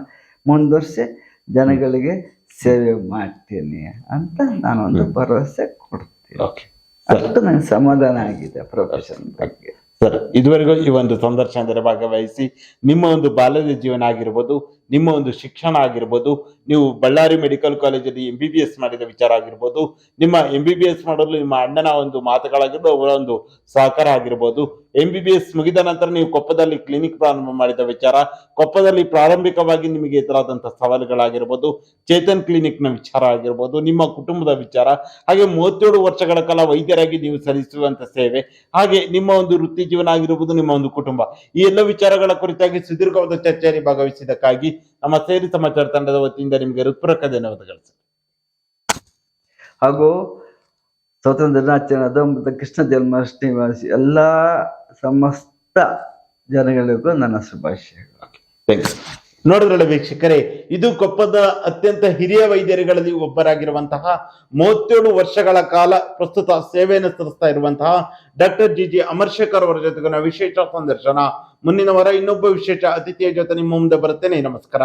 ಮುಂದುವರಿಸಿ ಜನಗಳಿಗೆ ಸೇವೆ ಮಾಡ್ತೀನಿ ಅಂತ ನಾನೊಂದು ಭರವಸೆ ಕೊಡ್ತೀನಿ. ಓಕೆ. ಅಷ್ಟು ನನಗೆ ಸಮಾಧಾನ ಆಗಿದೆ ಪ್ರೊಫೆಷನ್ ಬಗ್ಗೆ. ಸರ್ ಇದುವರೆಗೂ ಈ ಒಂದು ಸಂದರ್ಶನದಲ್ಲಿ ಭಾಗವಹಿಸಿ ನಿಮ್ಮ ಒಂದು ಬಾಲ್ಯದ ಜೀವನ ಆಗಿರ್ಬೋದು ನಿಮ್ಮ ಒಂದು ಶಿಕ್ಷಣ ಆಗಿರ್ಬೋದು, ನೀವು ಬಳ್ಳಾರಿ ಮೆಡಿಕಲ್ ಕಾಲೇಜಲ್ಲಿ ಎಂ ಬಿ ಬಿ ಎಸ್ ಮಾಡಿದ ವಿಚಾರ ಆಗಿರ್ಬೋದು, ನಿಮ್ಮ ಎಂ ಬಿ ಬಿ ಎಸ್ ಮಾಡಲು ನಿಮ್ಮ ಅಣ್ಣನ ಒಂದು ಮಾತುಗಳಾಗಿರ್ಬೋದು, ಅವರ ಒಂದು ಸಹಕಾರ ಆಗಿರ್ಬೋದು ಎಂ ಬಿ ಬಿ ಎಸ್ ಮುಗಿದ ನಂತರ ನೀವು ಕೊಪ್ಪದಲ್ಲಿ ಕ್ಲಿನಿಕ್ ಪ್ರಾರಂಭ ಮಾಡಿದ ವಿಚಾರ, ಕೊಪ್ಪದಲ್ಲಿ ಪ್ರಾರಂಭಿಕವಾಗಿ ನಿಮಗೆ ಎದುರಾದಂತಹ ಸವಾಲುಗಳಾಗಿರ್ಬೋದು, ಚೇತನ್ ಕ್ಲಿನಿಕ್ನ ವಿಚಾರ ಆಗಿರ್ಬೋದು, ನಿಮ್ಮ ಕುಟುಂಬದ ವಿಚಾರ, ಹಾಗೆ ಮೂವತ್ತೇಳು ವರ್ಷಗಳ ಕಾಲ ವೈದ್ಯರಾಗಿ ನೀವು ಸಲ್ಲಿಸುವಂತ ಸೇವೆ, ಹಾಗೆ ನಿಮ್ಮ ಒಂದು ವೃತ್ತಿ ಜೀವನ ಆಗಿರ್ಬೋದು, ನಿಮ್ಮ ಒಂದು ಕುಟುಂಬ, ಈ ಎಲ್ಲ ವಿಚಾರಗಳ ಕುರಿತಾಗಿ ಸುದೀರ್ಘವಾದ ಚರ್ಚೆಯಲ್ಲಿ ಭಾಗವಹಿಸಿದ್ದಕ್ಕಾಗಿ ನಮ್ಮ ಸೇರಿ ಸಮಾಚಾರ ತಂಡದ ವತಿಯಿಂದ ನಿಮಗೆ ಹೃತ್ಪೂರ್ವಕ ಧನ್ಯವಾದಗಳು ಸರ್. ಹಾಗೂ ಸ್ವಾತಂತ್ರ್ಯ ದಿನಾಚರಣೆ ಮತ್ತು ಕೃಷ್ಣ ಜನ್ಮಾಷ್ಟಮಿ ಎಲ್ಲ ಸಮಸ್ತ ಜನಗಳಿಗೂ ನನ್ನ ಶುಭಾಶಯಗಳು Thanks. ನೋಡಿದ್ರಲ್ಲ ವೀಕ್ಷಕರೇ, ಇದು ಕೊಪ್ಪದ ಅತ್ಯಂತ ಹಿರಿಯ ವೈದ್ಯರುಗಳಲ್ಲಿ ಒಬ್ಬರಾಗಿರುವಂತಹ ಮೂವತ್ತೇಳು ವರ್ಷಗಳ ಕಾಲ ಪ್ರಸ್ತುತ ಸೇವೆಯನ್ನು ಸಲ್ಲಿಸ್ತಾ ಇರುವಂತಹ ಡಾಕ್ಟರ್ ಜಿ ಜಿ ಅಮರ್ಶೇಖರ್ ಅವರ ಜೊತೆಗಿನ ವಿಶೇಷ ಸಂದರ್ಶನ. ಮುಂದಿನ ವಾರ ಇನ್ನೊಬ್ಬ ವಿಶೇಷ ಅತಿಥಿಯ ಜೊತೆ ನಿಮ್ಮ ಮುಂದೆ ಬರುತ್ತೇನೆ. ನಮಸ್ಕಾರ.